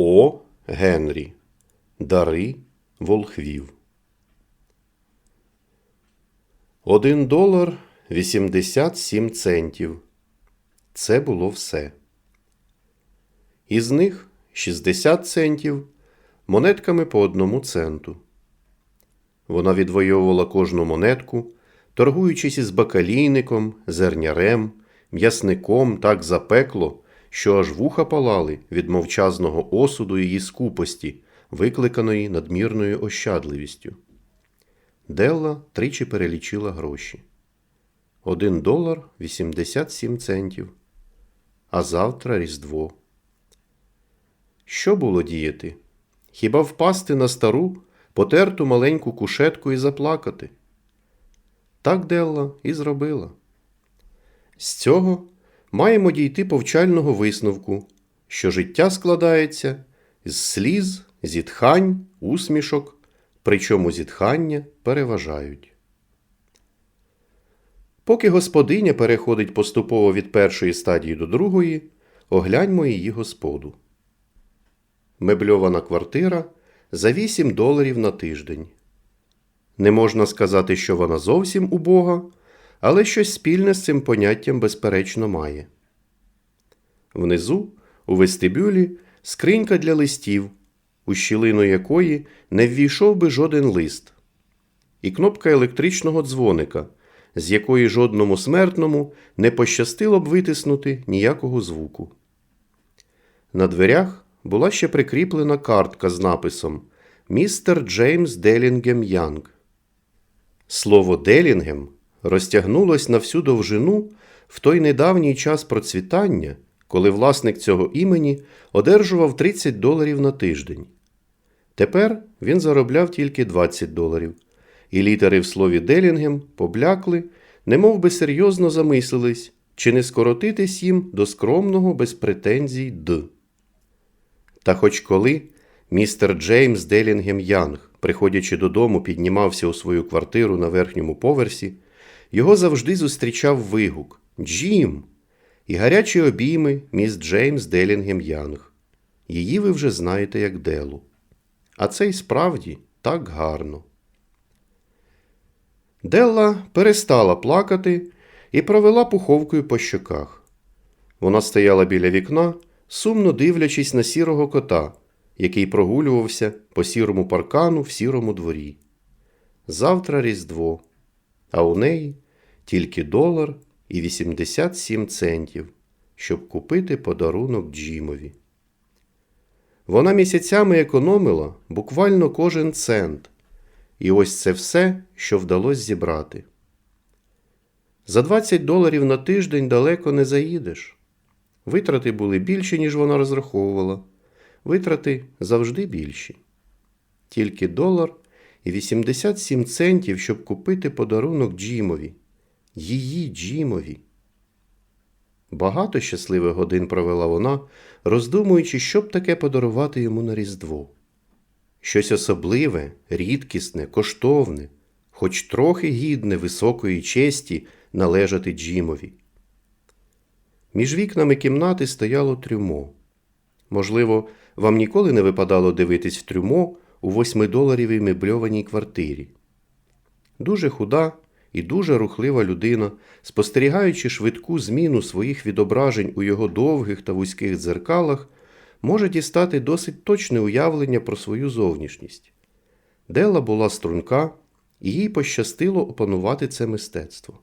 О. Генрі. Дари волхвів. Один долар 87 центів. Це було все. Із них 60 центів монетками по одному центу. Вона відвоювала кожну монетку, торгуючись із бакалійником, зернярем, м'ясником так запекло, що аж вуха палали від мовчазного осуду її скупості, викликаної надмірною ощадливістю. Делла тричі перелічила гроші. Один долар 87 центів. А завтра Різдво. Що було діяти? Хіба впасти на стару, потерту маленьку кушетку і заплакати? Так Делла і зробила. З цього маємо дійти повчального висновку, що життя складається з сліз, зітхань, усмішок, причому зітхання переважають. Поки господиня переходить поступово від першої стадії до другої, огляньмо її господу. Мебльована квартира за 8 доларів на тиждень. Не можна сказати, що вона зовсім убога, але щось спільне з цим поняттям безперечно має. Внизу, у вестибюлі, скринька для листів, у щілину якої не ввійшов би жоден лист, і кнопка електричного дзвоника, з якої жодному смертному не пощастило б витиснути ніякого звуку. На дверях була ще прикріплена картка з написом Містер Джеймс Делінгем Янг. Слово Делінгем розтягнулось на всю довжину в той недавній час процвітання, коли власник цього імені одержував 30 доларів на тиждень. Тепер він заробляв тільки 20 доларів, і літери в слові Делінгем поблякли, немов би серйозно замислились, чи не скоротитись їм до скромного без претензій Д. Та хоч коли містер Джеймс Делінгем Янг, приходячи додому, піднімався у свою квартиру на верхньому поверсі, його завжди зустрічав вигук Джім! і гарячі обійми міс Джеймс Делінгем Янг. Її ви вже знаєте як Делу. А це й справді так гарно. Делла перестала плакати і провела пуховкою по щоках. Вона стояла біля вікна, сумно дивлячись на сірого кота, який прогулювався по сірому паркану в сірому дворі. Завтра Різдво, а у неї тільки долар і 87 центів, щоб купити подарунок Джімові. Вона місяцями економила буквально кожен цент, і ось це все, що вдалося зібрати. За 20 доларів на тиждень далеко не заїдеш. Витрати були більші, ніж вона розраховувала. Витрати завжди більші. Тільки долар і 87 центів, щоб купити подарунок Джімові. Її Джімові. Багато щасливих годин провела вона, роздумуючи, що б таке подарувати йому на Різдво. Щось особливе, рідкісне, коштовне, хоч трохи гідне високої честі належати Джімові. Між вікнами кімнати стояло трюмо. Можливо, вам ніколи не випадало дивитись в трюмо у восьмидоларівій мебльованій квартирі. Дуже худа і дуже рухлива людина, спостерігаючи швидку зміну своїх відображень у його довгих та вузьких дзеркалах, може дістати досить точне уявлення про свою зовнішність. Делла була струнка, і їй пощастило опанувати це мистецтво.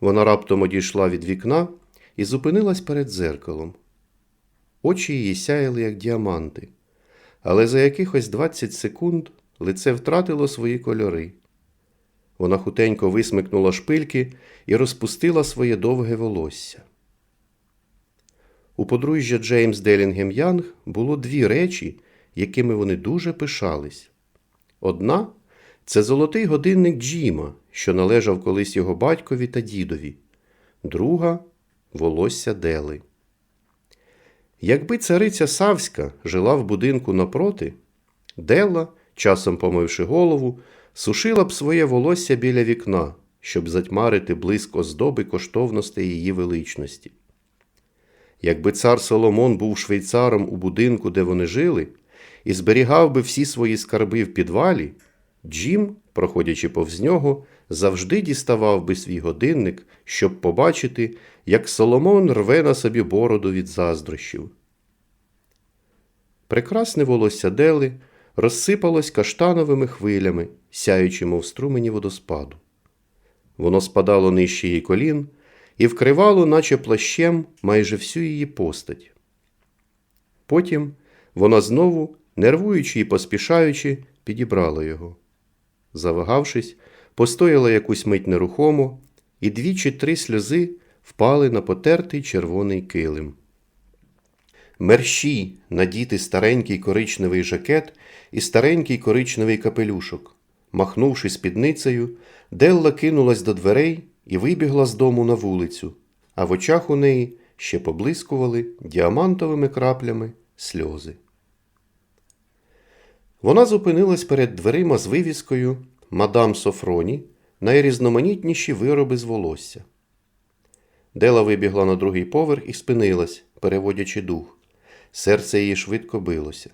Вона раптом одійшла від вікна і зупинилась перед дзеркалом. Очі її сяяли, як діаманти, але за якихось 20 секунд лице втратило свої кольори. Вона хутенько висмикнула шпильки і розпустила своє довге волосся. У подружжя Джеймс Делінгем Янг було дві речі, якими вони дуже пишались. Одна це золотий годинник Джіма, що належав колись його батькові та дідові, друга волосся Дели. Якби цариця Савська жила в будинку напроти, Дела, часом помивши голову, сушила б своє волосся біля вікна, щоб затьмарити блиск оздоби коштовностей її величності. Якби цар Соломон був швейцаром у будинку, де вони жили, і зберігав би всі свої скарби в підвалі, Джим, проходячи повз нього, завжди діставав би свій годинник, щоб побачити, як Соломон рве на собі бороду від заздрощів. Прекрасне волосся Дели розсипалось каштановими хвилями, сяючи, мов струмені водоспаду. Воно спадало нижче її колін і вкривало, наче плащем, майже всю її постать. Потім вона знову, нервуючи і поспішаючи, підібрала його. Завагавшись, постояла якусь мить нерухомо, і дві чи три сльози впали на потертий червоний килим. Мерщій надіти старенький коричневий жакет і старенький коричневий капелюшок. Махнувши спідницею, Делла кинулась до дверей і вибігла з дому на вулицю, а в очах у неї ще поблискували діамантовими краплями сльози. Вона зупинилась перед дверима з вивіскою Мадам Софроні найрізноманітніші вироби з волосся. Дела вибігла на другий поверх і спинилась, переводячи дух. Серце її швидко билося.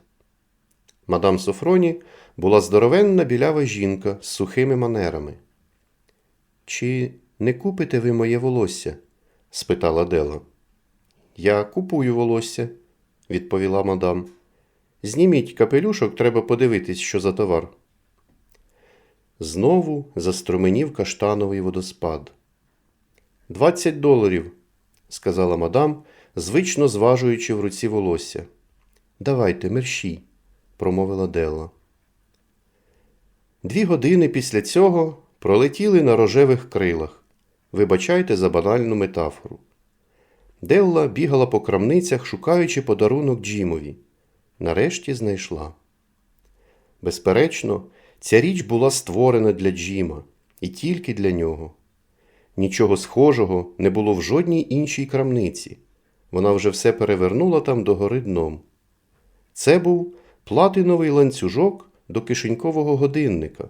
Мадам Софроні була здоровенна білява жінка з сухими манерами. Чи не купите ви моє волосся? спитала Дела. Я купую волосся, відповіла мадам. Зніміть капелюшок, треба подивитись, що за товар. Знову заструменів каштановий водоспад. Двадцять доларів, сказала мадам, звично зважуючи в руці волосся. Давайте, мерщій, промовила Делла. Дві години після цього пролетіли на рожевих крилах. Вибачайте за банальну метафору. Делла бігала по крамницях, шукаючи подарунок Джімові. Нарешті знайшла. Безперечно, ця річ була створена для Джима і тільки для нього. Нічого схожого не було в жодній іншій крамниці. Вона вже все перевернула там догори дном. Це був платиновий ланцюжок до кишенькового годинника.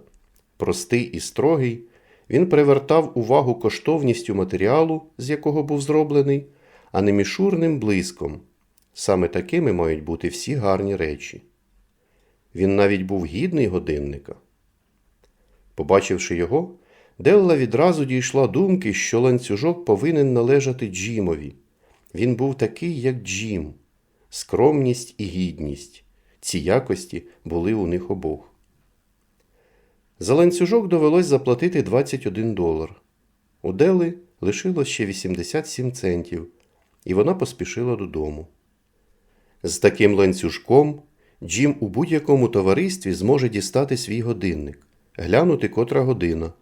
Простий і строгий, він привертав увагу коштовністю матеріалу, з якого був зроблений, а не мішурним блиском. Саме такими мають бути всі гарні речі. Він навіть був гідний годинника. Побачивши його, Делла відразу дійшла думки, що ланцюжок повинен належати Джімові. Він був такий, як Джім. Скромність і гідність. Ці якості були у них обох. За ланцюжок довелось заплатити 21 долар. У Дели лишилось ще 87 центів, і вона поспішила додому. З таким ланцюжком Джим у будь-якому товаристві зможе дістати свій годинник, глянути котра година.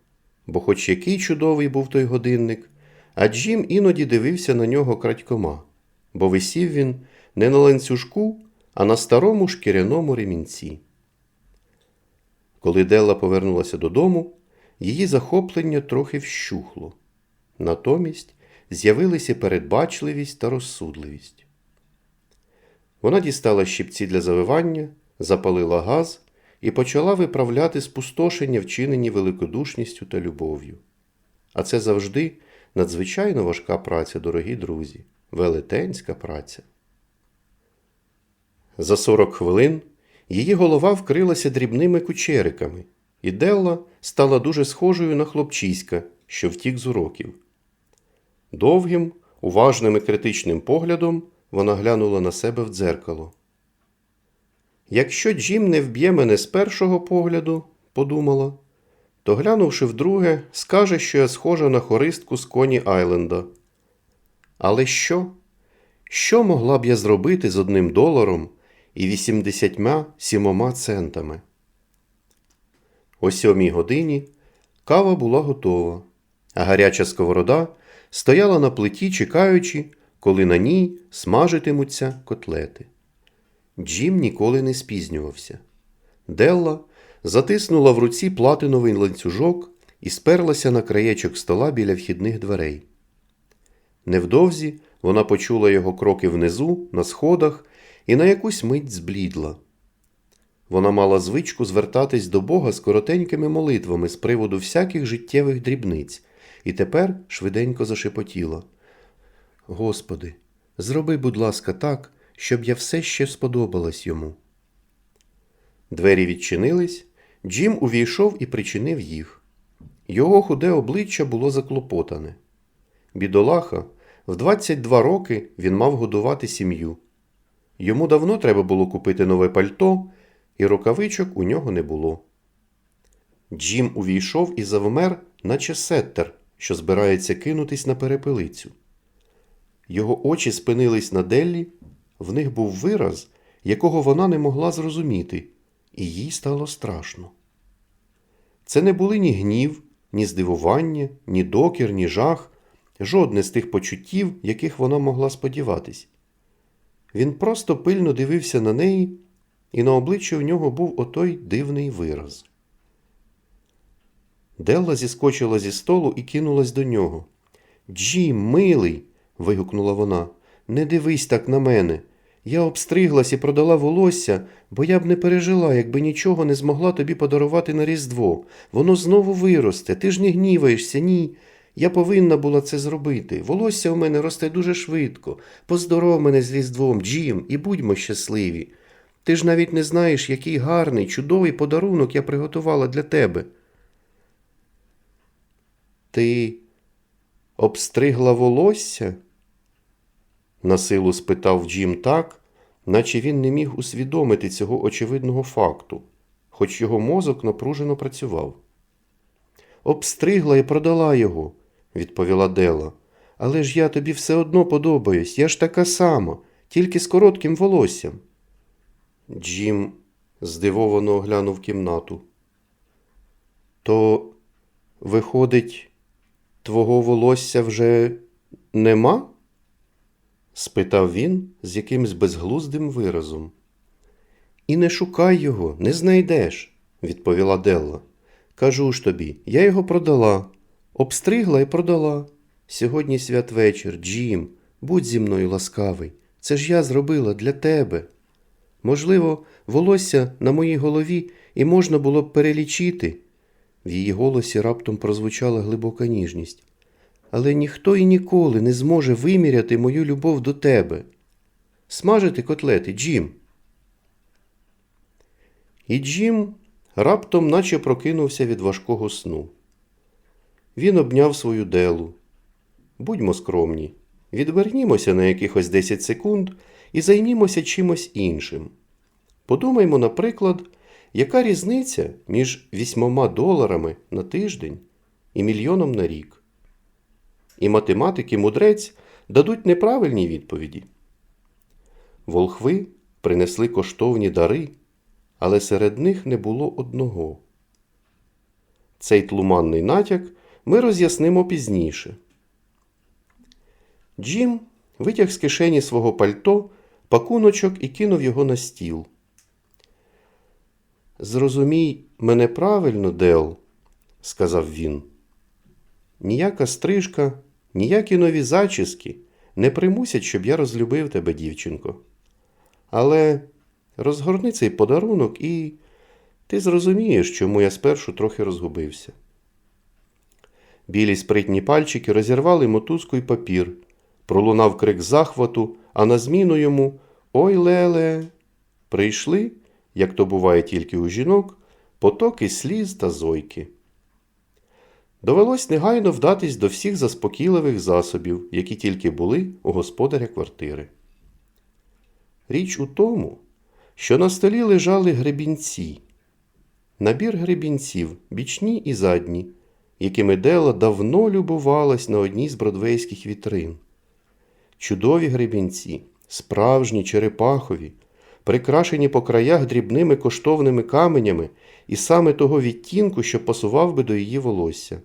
Бо хоч який чудовий був той годинник, а Джим іноді дивився на нього крадькома, бо висів він не на ланцюжку, а на старому шкіряному ремінці. Коли Делла повернулася додому, її захоплення трохи вщухло. Натомість з'явилися передбачливість та розсудливість. Вона дістала щипці для завивання, запалила газ і почала виправляти спустошення, вчинені великодушністю та любов'ю. А це завжди надзвичайно важка праця, дорогі друзі, велетенська праця. За 40 хвилин її голова вкрилася дрібними кучериками, і Делла стала дуже схожою на хлопчиська, що втік з уроків. Довгим, уважним і критичним поглядом вона глянула на себе в дзеркало. Якщо Джим не вб'є мене з першого погляду, подумала, то глянувши вдруге, скаже, що я схожа на хористку з коні Айленда. Але що? Що могла б я зробити з одним доларом і 87 центами? О сьомій годині кава була готова, а гаряча сковорода стояла на плиті, чекаючи, коли на ній смажитимуться котлети. Джим ніколи не спізнювався. Делла затиснула в руці платиновий ланцюжок і сперлася на краєчок стола біля вхідних дверей. Невдовзі вона почула його кроки внизу, на сходах, і на якусь мить зблідла. Вона мала звичку звертатись до Бога з коротенькими молитвами з приводу всяких життєвих дрібниць, і тепер швиденько зашепотіла. Господи, Зроби, будь ласка, так, щоб я все ще сподобалась йому. Двері відчинились, Джим увійшов і причинив їх. Його худе обличчя було заклопотане. Бідолаха, в 22 роки він мав годувати сім'ю. Йому давно треба було купити нове пальто, і рукавичок у нього не було. Джим увійшов і завмер, наче сеттер, що збирається кинутись на перепелицю. Його очі спинились на Деллі, в них був вираз, якого вона не могла зрозуміти, і їй стало страшно. Це не були ні гнів, ні здивування, ні докір, ні жах, жодне з тих почуттів, яких вона могла сподіватись. Він просто пильно дивився на неї, і на обличчі у нього був отой дивний вираз. Делла зіскочила зі столу і кинулась до нього. Джім, милий. Вигукнула вона. Не дивись так на мене. Я обстриглась і продала волосся, бо я б не пережила, якби нічого не змогла тобі подарувати на Різдво. Воно знову виросте, ти ж не гніваєшся, ні. Я повинна була це зробити. Волосся у мене росте дуже швидко. Поздоров мене з Різдвом, Джім, і будьмо щасливі. Ти ж навіть не знаєш, який гарний, чудовий подарунок я приготувала для тебе. Ти обстригла волосся? Насилу спитав Джим так, наче він не міг усвідомити цього очевидного факту, хоч його мозок напружено працював. Обстригла і продала його, відповіла Дела. Але ж я тобі все одно подобаюсь, я ж така сама, тільки з коротким волоссям. Джим здивовано оглянув кімнату. То, виходить, твого волосся вже нема? Спитав він з якимсь безглуздим виразом. І не шукай його, не знайдеш, відповіла Делла. Кажу ж тобі, я його продала, обстригла і продала. Сьогодні святвечір, Джім, будь зі мною ласкавий. Це ж я зробила для тебе. Можливо, волосся на моїй голові і можна було б перелічити. В її голосі раптом прозвучала глибока ніжність. Але ніхто і ніколи не зможе виміряти мою любов до тебе. Смажити котлети, Джим. І Джим раптом наче прокинувся від важкого сну. Він обняв свою делу. Будьмо скромні, відвернімося на якихось 10 секунд і займімося чимось іншим. Подумаймо, наприклад, яка різниця між вісьмома доларами на тиждень і мільйоном на рік. І математики мудрець дадуть неправильні відповіді. Волхви принесли коштовні дари, але серед них не було одного. Цей тлуманний натяк ми роз'яснимо пізніше. Джим витяг з кишені свого пальто пакуночок і кинув його на стіл. Зрозумій мене правильно, Дел, сказав він. Ніяка стрижка, ніякі нові зачіски не примусять, щоб я розлюбив тебе, дівчинко. Але розгорни цей подарунок і ти зрозумієш, чому я спершу трохи розгубився. Білі спритні пальчики розірвали мотузку й папір. Пролунав крик захвату, а на зміну йому Ой леле. Прийшли, як то буває тільки у жінок, потоки сліз та зойки. Довелось негайно вдатись до всіх заспокійливих засобів, які тільки були у господаря квартири. Річ у тому, що на столі лежали гребінці, набір гребінців, бічні і задні, якими Дела давно любувалась на одній з бродвейських вітрин. Чудові гребінці, справжні черепахові, прикрашені по краях дрібними коштовними каменями і саме того відтінку, що пасував би до її волосся.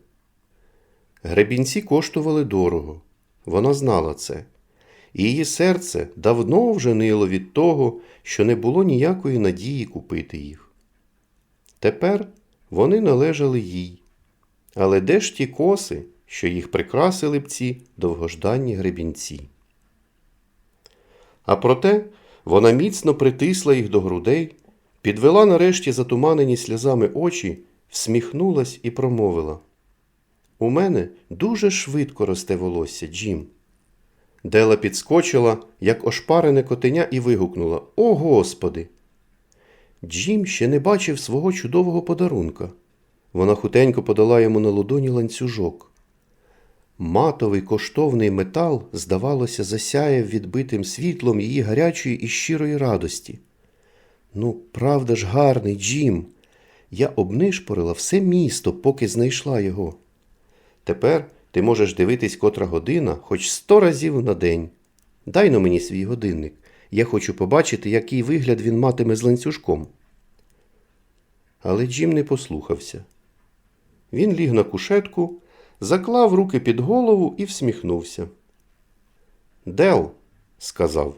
Гребінці коштували дорого, вона знала це, і її серце давно вже нило від того, що не було ніякої надії купити їх. Тепер вони належали їй. Але де ж ті коси, що їх прикрасили б ці довгожданні гребінці? А проте вона міцно притисла їх до грудей, підвела нарешті затуманені сльозами очі, всміхнулась і промовила. У мене дуже швидко росте волосся, Джим. Дела підскочила, як ошпарене котеня, і вигукнула О, Господи! Джим ще не бачив свого чудового подарунка. Вона хутенько подала йому на ладоні ланцюжок. Матовий коштовний метал, здавалося, засяяв відбитим світлом її гарячої і щирої радості. Ну, правда ж, гарний, Джим. Я обнишпорила все місто, поки знайшла його. Тепер ти можеш дивитись котра година хоч сто разів на день. Дай но мені свій годинник. Я хочу побачити, який вигляд він матиме з ланцюжком. Але Джим не послухався. Він ліг на кушетку, заклав руки під голову і всміхнувся. Дел, сказав,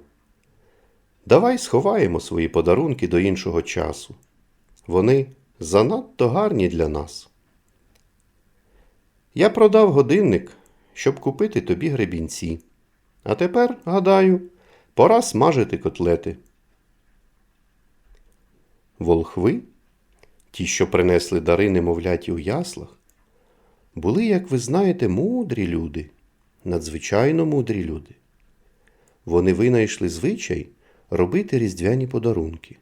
давай сховаємо свої подарунки до іншого часу. Вони занадто гарні для нас. Я продав годинник, щоб купити тобі гребінці. А тепер, гадаю, пора смажити котлети. Волхви, ті, що принесли дари немовляті у яслах, були, як ви знаєте, мудрі люди, надзвичайно мудрі люди. Вони винайшли звичай робити різдвяні подарунки,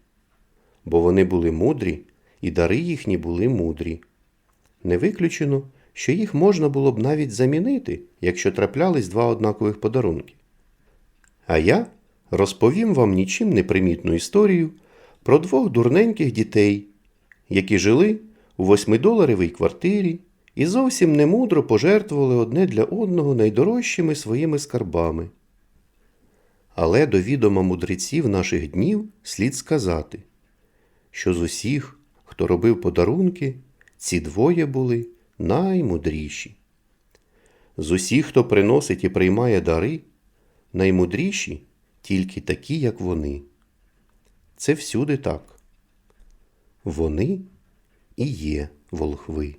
бо вони були мудрі, і дари їхні були мудрі. Не виключено, що їх можна було б навіть замінити, якщо траплялись два однакових подарунки. А я розповім вам нічим не примітну історію про двох дурненьких дітей, які жили у восьмидоларовій квартирі і зовсім немудро пожертвували одне для одного найдорожчими своїми скарбами. Але до відома мудреців наших днів слід сказати, що з усіх, хто робив подарунки, ці двоє були наймудріші. З усіх, хто приносить і приймає дари, наймудріші тільки такі, як вони. Це всюди так. Вони і є волхви.